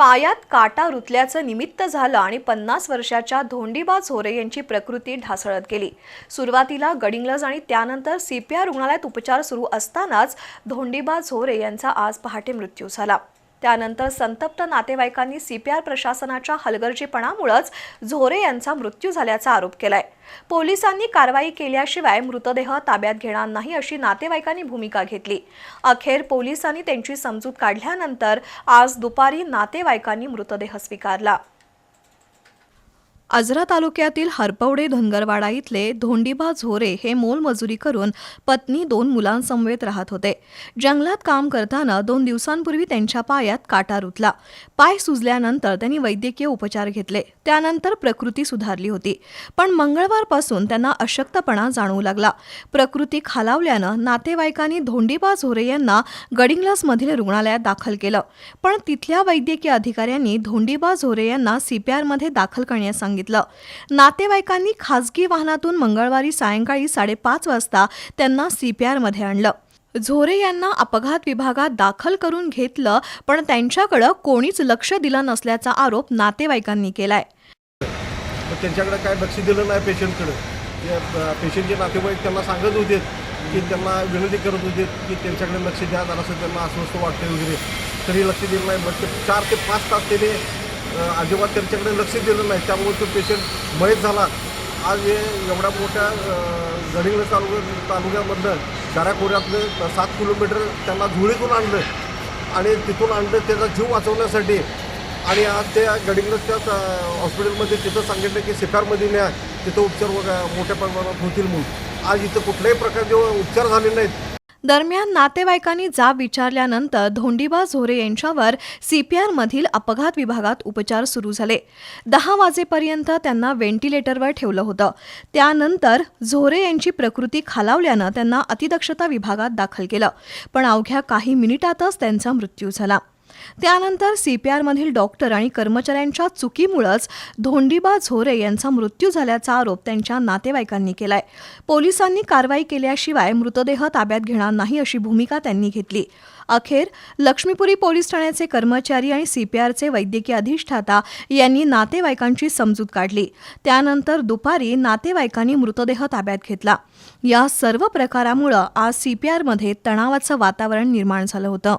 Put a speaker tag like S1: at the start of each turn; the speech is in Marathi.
S1: पायात काटा रुतल्याचं निमित्त झालं आणि पन्नास वर्षाच्या धोंडीबा झोरे यांची प्रकृती ढासळत गेली. सुरुवातीला गडिंग्लज आणि त्यानंतर सीपीआर रुग्णालयात उपचार सुरू असतानाच धोंडीबा झोरे यांचा आज पहाटे मृत्यू झाला. त्यानंतर संतप्त नातेवाईकांनी सीपीआर प्रशासनाच्या हलगर्जीपणामुळेच झोरे यांचा मृत्यू झाल्याचा आरोप केलाय. पोलिसांनी कारवाई केल्याशिवाय मृतदेह ताब्यात घेणार नाही अशी नातेवाईकांनी भूमिका घेतली. अखेर पोलिसांनी त्यांची समजूत काढल्यानंतर आज दुपारी नातेवाईकांनी मृतदेह स्वीकारला. आजरा तालुक्यातील हरपवडे धनगरवाडा इथले धोंडीबा झोरे हे मोलमजुरी करून पत्नी दोन मुलांसमवेत राहत होते. जंगलात काम करताना दोन दिवसांपूर्वी त्यांच्या पायात काटा रुतला. पाय सुजल्यानंतर त्यांनी वैद्यकीय उपचार घेतले. त्यानंतर प्रकृती सुधारली होती. पण मंगळवारपासून त्यांना अशक्तपणा जाणवू लागला. प्रकृती खालावल्यानं नातेवाईकांनी धोंडीबा झोरे यांना गडिंग्लसमधील रुग्णालयात दाखल केलं. पण तिथल्या वैद्यकीय अधिकाऱ्यांनी धोंडीबा झोरे यांना सीपीआरमध्ये दाखल करण्यास सांगितलं. नातेवाईकांनी खासगी वाहनातून मंगळवारी सायंकाळी साडेपाच वाजता त्यांना सीपीआरमध्ये आणलं. झोरे यांना अपघात विभागात दाखल करून घेतलं पण त्यांच्याकडं कोणीच लक्ष दिलं नसल्याचा आरोप नातेवाईकांनी केलाय.
S2: त्यांच्याकडे काय लक्ष दिलं नाही पेशंटकडे? पेशंटचे नातेवाईक त्यांना सांगत होते की त्यांना विनंती करत होते की त्यांच्याकडे लक्ष द्या जरासं त्यांना अस्वस्थ वाटते वगैरे. तरी लक्ष दिलं नाही बट चार ते पाच तास त्याने अजिबात त्यांच्याकडे लक्ष दिलं नाही. त्यामुळे तो पेशंट मयत झाला. आज हे एवढ्या मोठ्या गडिंग्लज तालुक्या तालुक्यामधलं दऱ्याखोऱ्यातलं सात किलोमीटर त्यांना धुळीतून आणलं आणि तिथून आणलं त्याचा जीव वाचवण्यासाठी. आणि आज त्या गडिंग्लजच्या हॉस्पिटलमध्ये तिथं सांगितलं की शिकारमध्ये न्या. तिथं उपचार वगैरे मोठ्या प्रमाणात होतील म्हणून. आज इथं कुठल्याही प्रकारचे उपचार झाले नाहीत.
S1: दरम्यान नातेवाईकांनी जाब विचारल्यानंतर धोंडीबा झोरे यांच्यावर सीपीआरमधील अपघात विभागात उपचार सुरू झाले. दहा वाजेपर्यंत त्यांना व्हेंटिलेटरवर ठेवलं होतं. त्यानंतर झोरे यांची प्रकृती खालावल्यानं त्यांना अतिदक्षता विभागात दाखल केलं. पण अवघ्या काही मिनिटातच त्यांचा मृत्यू झाला. त्यानंतर सीपीआरमधील डॉक्टर आणि कर्मचाऱ्यांच्या चुकीमुळंच धोंडीबा झोरे यांचा मृत्यू झाल्याचा आरोप त्यांच्या नातेवाईकांनी केलाय. पोलिसांनी कारवाई केल्याशिवाय मृतदेह ताब्यात घेणार नाही अशी भूमिका त्यांनी घेतली. अखेर लक्ष्मीपुरी पोलीस ठाण्याचे कर्मचारी आणि सीपीआरचे वैद्यकीय अधिष्ठाता यांनी नातेवाईकांची समजूत काढली. त्यानंतर दुपारी नातेवाईकांनी मृतदेह ताब्यात घेतला. या सर्व प्रकारामुळं आज सीपीआरमध्ये तणावाचं वातावरण निर्माण झालं होतं.